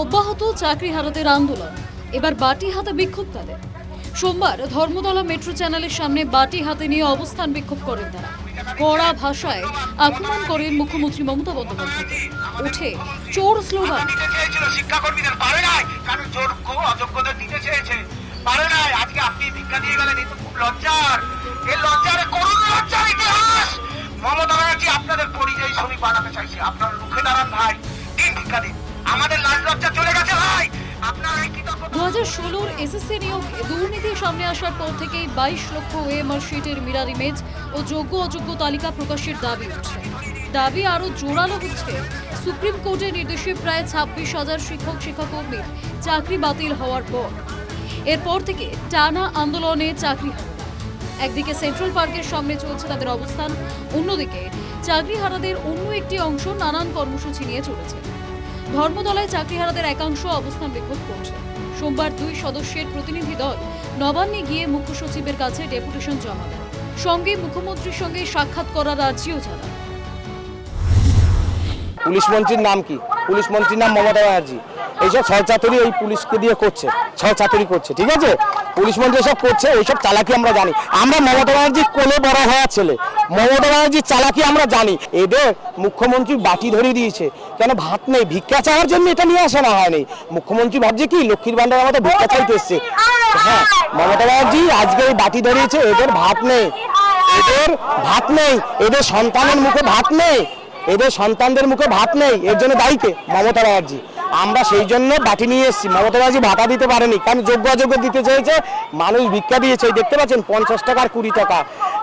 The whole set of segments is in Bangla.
অব্যাহত চাকরি হারাতের আন্দোলন। এবার বাটি হাতে বিক্ষোভ তাদের। সোমবার ধর্মতলা মেট্রো চ্যানেলের সামনে বাটি হাতে নিয়ে অবস্থান বিক্ষোভ করেন তারা। কড়া ভাষায় আক্রমণ করেন মুখ্যমন্ত্রী মমতা বন্দ্যোপাধ্যায়। উঠে চোর স্লোগান। শিক্ষাকর্মীদের পারে নাই, কারণ চোর অযোগ্যদের চেয়েছে। পারে নাই, আজকে আপনি ভিক্ষা দিয়ে গেলেন, এই তো খুব লজ্জার। এই লজ্জার লজ্জার ইতিহাস। মমতা ব্যানার্জি আপনাদের শ্রমিক বানাতে চাইছে। আপনারা রুখে দাঁড়ান ভাই। দিন দিন আমাদের লাজ লজ্জা চলে গেছে ভাই। সামনে আসার পর থেকেই বাইশ লক্ষ ইমেজ ও যোগ্য অযোগ্য তালিকা প্রকাশের দাবি দাবি আরও জোরালো সুপ্রিম কোর্টের নির্দেশে প্রায় ছাব্বিশ হাজার শিক্ষক চাকরি বাতিল হওয়ার পর। এরপর থেকে টানা আন্দোলনে চাকরি একদিকে সেন্ট্রাল পার্কের সামনে চলছে তাদের অবস্থান, অন্যদিকে চাকরিহারাদের অন্য একটি অংশ নানান কর্মসূচি নিয়ে চলেছে। ধর্মতলায় চাকরিহারাদের একাংশ অবস্থান বিক্ষোভ করছে। সোমবার দুই সদস্যের প্রতিনিধি দল নবান্নে গিয়ে মুখ্য সচিবের কাছে ডেপুটেশন জমা দেন সঙ্গে মুখ্যমন্ত্রীর সঙ্গে সাক্ষাৎ করার আর্জিও জানান পুলিশ মন্ত্রীর নাম কি? পুলিশ মন্ত্রীর নাম মমতা ব্যানার্জি। এইসব ছলচাতুরি ওই পুলিশকে দিয়ে করছে। ছলচাতুরি করছে, ঠিক আছে? পুলিশ মন্ত্রী এসব করছে ওইসব চালাকি আমরা জানি। আমরা মমতা ব্যানার্জির কোলে বড় হওয়ার ছেলে। মমতা ব্যানার্জির চালাকি আমরা জানি। এদের মুখ্যমন্ত্রী বাটি ধরে দিয়েছে। কেন ভাত নেই? ভিক্ষা চাওয়ার জন্য এটা নিয়ে আসা না হয়নি। মুখ্যমন্ত্রী ভাবছে কি? লক্ষ্মীর ভান্ডার আমাদের ভিক্ষা চাইতে এসছে। হ্যাঁ মমতা ব্যানার্জি আজকে এই বাটি ধরিয়েছে এদের ভাত নেই। এদের ভাত নেই। এদের সন্তানের মুখে ভাত নেই। এদের সন্তানদের মুখে ভাত নেই। এর জন্য দায়ী কে? মমতা ব্যানার্জি। আমরা সেই জন্য বাটি নিয়ে এসেছি। মমতা ব্যানার্জি ভাতা দিতে পারেনি। কারণ যোগ্য অযোগ্য দিতে চেয়েছে মানুষ ভিক্ষা দিয়েছে। দেখতে পাচ্ছেন? পঞ্চাশ টাকার কুড়ি টাকা।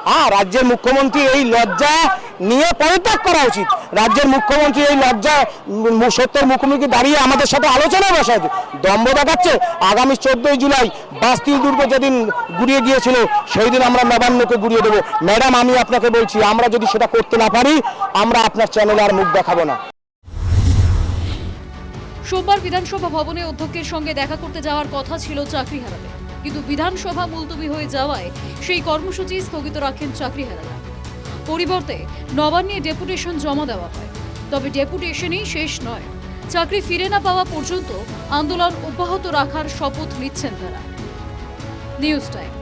হ্যাঁ রাজ্যের মুখ্যমন্ত্রী এই লজ্জা নিয়ে পদত্যাগ করা উচিত। রাজ্যের মুখ্যমন্ত্রী এই লজ্জা সত্যের মুখোমুখি দাঁড়িয়ে আমাদের সাথে আলোচনায় বসায়। দম্ভ দেখাচ্ছে, আগামী চোদ্দই জুলাই বাস্তিল দুর্গ যেদিন গুড়িয়ে গিয়েছিল, সেই দিন আমরা নবান্নকে গুড়িয়ে দেবো। ম্যাডাম, আমি আপনাকে বলছি, আমরা যদি সেটা করতে না পারি, আমরা আপনার চ্যানেলে আর মুখ দেখাবো না। সোমবার বিধানসভা ভবনে অধ্যক্ষের সঙ্গে দেখা করতে যাওয়ার কথা ছিল চাকরিহারাদের। কিন্তু বিধানসভা মুলতবি হয়ে যাওয়ায় সেই কর্মসূচি স্থগিত রাখেন চাকরিহারারা পরিবর্তে নবান্নে ডেপুটেশন জমা দেওয়া হয়। তবে ডেপুটেশনই শেষ নয়। চাকরি ফিরে না পাওয়া পর্যন্ত আন্দোলন অব্যাহত রাখার শপথ নিচ্ছেন তারা। News time.